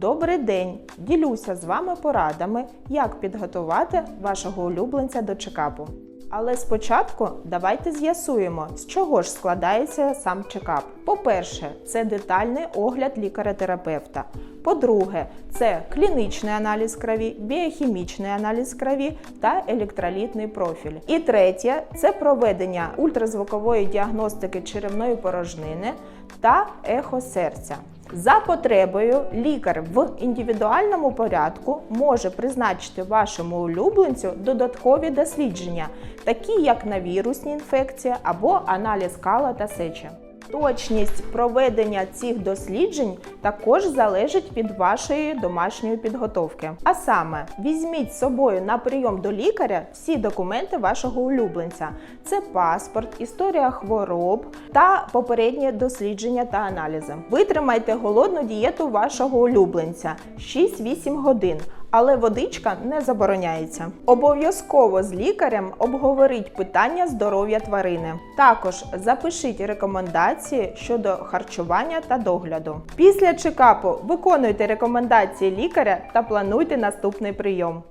Добрий день! Ділюся з вами порадами, як підготувати вашого улюбленця до чекапу. Але спочатку давайте з'ясуємо, з чого ж складається сам чекап. По-перше, це детальний огляд лікаря-терапевта. По-друге, це клінічний аналіз крові, біохімічний аналіз крові та електролітний профіль. І третє це проведення ультразвукової діагностики черевної порожнини та ехо серця. За потребою лікар в індивідуальному порядку може призначити вашому улюбленцю додаткові дослідження, такі як на вірусні інфекції або аналіз кала та сечі. Точність проведення цих досліджень також залежить від вашої домашньої підготовки. А саме, візьміть з собою на прийом до лікаря всі документи вашого улюбленця: це паспорт, історія хвороб та попереднє дослідження та аналізи. Витримайте голодну дієту вашого улюбленця 6-8 годин. Але водичка не забороняється. Обов'язково з лікарем обговоріть питання здоров'я тварини. Також запишіть рекомендації щодо харчування та догляду. Після чекапу виконуйте рекомендації лікаря та плануйте наступний прийом.